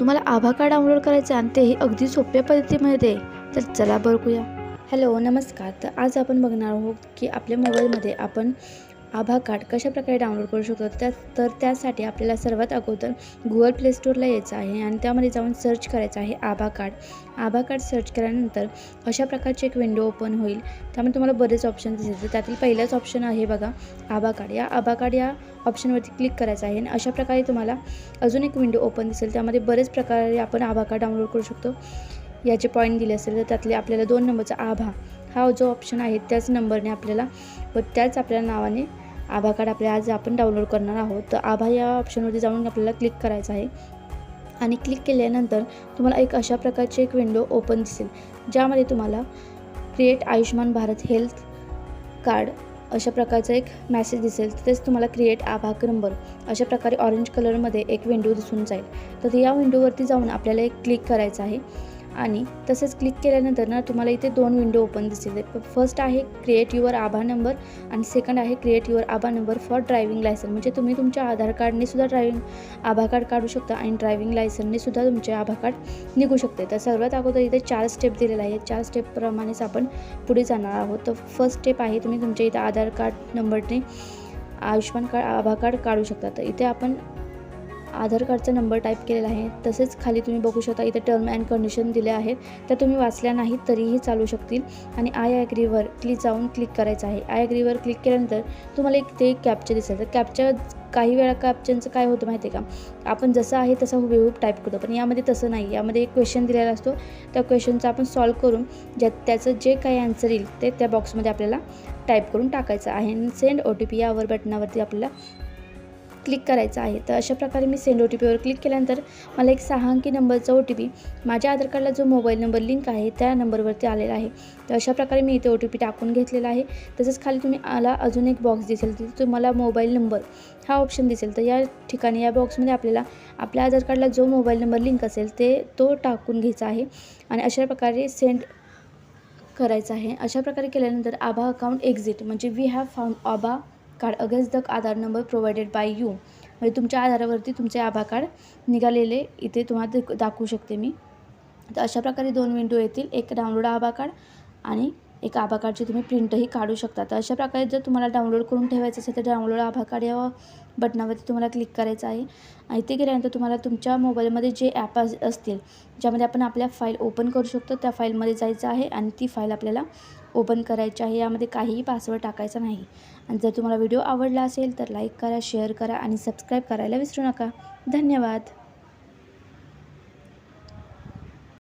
तुम्हाला आभा card download करायचं आहे आणि तेही अगदी सोप्या पद्धतीमध्ये तर चला बघूया हॅलो नमस्कार. तर आज आपण बघणार आहोत की आपल्या मोबाईलमध्ये आपण आभा कार्ड कशाप्रकारे डाउनलोड करू शकतो? त्या तर त्यासाठी आपल्याला सर्वात अगोदर गुगल प्ले स्टोअरला यायचं आहे आणि त्यामध्ये जाऊन सर्च करायचं आहे आभा कार्ड. आभा कार्ड सर्च केल्यानंतर अशा प्रकारची एक विंडो ओपन होईल. त्यामध्ये तुम्हाला बरेच ऑप्शन दिसेल तर त्यातील पहिलाच ऑप्शन आहे बघा आभा कार्ड. या आभा कार्ड या ऑप्शनवरती क्लिक करायचं आहे आणि अशा प्रकारे तुम्हाला अजून एक विंडो ओपन दिसेल. त्यामध्ये बरेच प्रकारे आपण आभा कार्ड डाउनलोड करू शकतो. याचे पॉईंट दिले असेल तर त्यातले आपल्याला दोन नंबरचा आभा हा जो ऑप्शन आहे त्याच नंबरने आपल्याला व त्याच आपल्या नावाने आभा कार्ड आपल्या आज आपण डाउनलोड करणार आहोत. तर आभा या ऑप्शनवरती जाऊन आपल्याला क्लिक करायचं आहे. आणि क्लिक केल्यानंतर तुम्हाला एक अशा प्रकारची एक विंडो ओपन दिसेल. ज्यामध्ये तुम्हाला create Ayushman Bharat health card अशा प्रकारचा एक मॅसेज दिसेल. तिथेच तुम्हाला क्रिएट आभा नंबर अशा प्रकारे ऑरेंज कलरमध्ये एक विंडो दिसून जाईल. तर या विंडोवरती जाऊन आपल्याला एक क्लिक करायचं आहे. आणि तसंच क्लिक केल्यानंतर ना तुम्हाला इथे दोन विंडो ओपन दिसेल फर्स्ट आहे क्रिएट युअर आभा नंबर आणि सेकंड आहे क्रिएट युअर आभा नंबर फॉर ड्रायव्हिंग लायसन म्हणजे तुम्ही तुमच्या आधार कार्डने सुद्धा ड्रायव्हिंग आभा कार्ड काढू शकता आणि ड्रायव्हिंग लायसनने सुद्धा तुमचे आभा कार्ड निघू शकते. तर सर्वात अगोदर इथे चार स्टेप दिलेला आहे चार स्टेपप्रमाणेच आपण पुढे जाणार आहोत. तर फर्स्ट स्टेप आहे तुम्ही तुमच्या इथं आधार कार्ड नंबरने आयुष्यमान कार्ड आभा कार्ड काढू शकता. तर इथे आपण आधार कार्डचा नंबर टाईप केलेला आहे. तसेच खाली तुम्ही बघू शकता इथे टर्म अँड कंडिशन दिले आहेत. त्या तुम्ही वाचल्या नाहीत तरीही चालू शकतील. आणि आय ॲग्रीवर क्लिक जाऊन क्लिक करायचं आहे. आय ॲग्रीवर क्लिक केल्यानंतर तुम्हाला एक ते कॅप्चर दिसेल. तर कॅप्चर काही वेळा कॅप्चनचं काय होतं माहिती आहे का? आपण जसं आहे तसं हुबेहूब टाईप करतो. पण यामध्ये तसं नाही. यामध्ये एक क्वेश्चन दिलेला असतो. त्या क्वेश्चनचा आपण सॉल्व करून ज्या त्याचं जे काही आन्सर येईल ते त्या बॉक्समध्ये आपल्याला टाईप करून टाकायचं आहे. आणि सेंड ओ टी पी यावर बटनावरती आपल्याला क्लिक करायचं आहे. तर अशा प्रकारे मी सेंड ओ टी पीवर क्लिक केल्यानंतर मला एक सहा अंकी नंबरचा ओ टी पी माझ्या आधार कार्डला जो मोबाईल नंबर लिंक आहे त्या नंबरवरती आलेला आहे. तर अशा प्रकारे मी इथे ओ टी पी टाकून घेतलेला आहे. तसंच खाली तुम्ही आला अजून एक बॉक्स दिसेल. तिथे तुम्हाला मोबाईल नंबर हा ऑप्शन दिसेल. तर या ठिकाणी या बॉक्समध्ये आपल्याला आपल्या आधार कार्डला जो मोबाईल नंबर लिंक असेल ते तो टाकून घ्यायचा आहे आणि अशा प्रकारे सेंड करायचं आहे. अशा प्रकारे केल्यानंतर आभा अकाउंट एक्झिट म्हणजे we have found Abha card against the Aadhaar number provided by you म्हणजे तुमच्या आधारावरती तुमचे आभा कार्ड निघालेले इथे तुम्हाला दाखवू शकते मी. तर अशा प्रकारे दोन विंडो येतील. एक डाउनलोड आभा कार्ड आणि एक आभा कार्डची तुम्ही प्रिंटही काढू शकता. तर अशा प्रकारे जर तुम्हाला डाउनलोड करून ठेवायचं असेल तर डाउनलोड आभा कार्ड या बटनावरती तुम्हाला क्लिक करायचं आहे. आणि ते केल्यानंतर तुम्हाला तुमच्या मोबाईलमध्ये जे ॲप असतील ज्यामध्ये आपण आपल्या फाईल ओपन करू शकतो त्या फाईलमध्ये जायचं आहे आणि ती फाईल आपल्याला ओपन करायची आहे. यामध्ये काहीही पासवर्ड टाकायचा नाही. आणि जर तुम्हाला व्हिडिओ आवडला असेल तर लाईक करा शेअर करा आणि सबस्क्राईब करायला विसरू नका. धन्यवाद.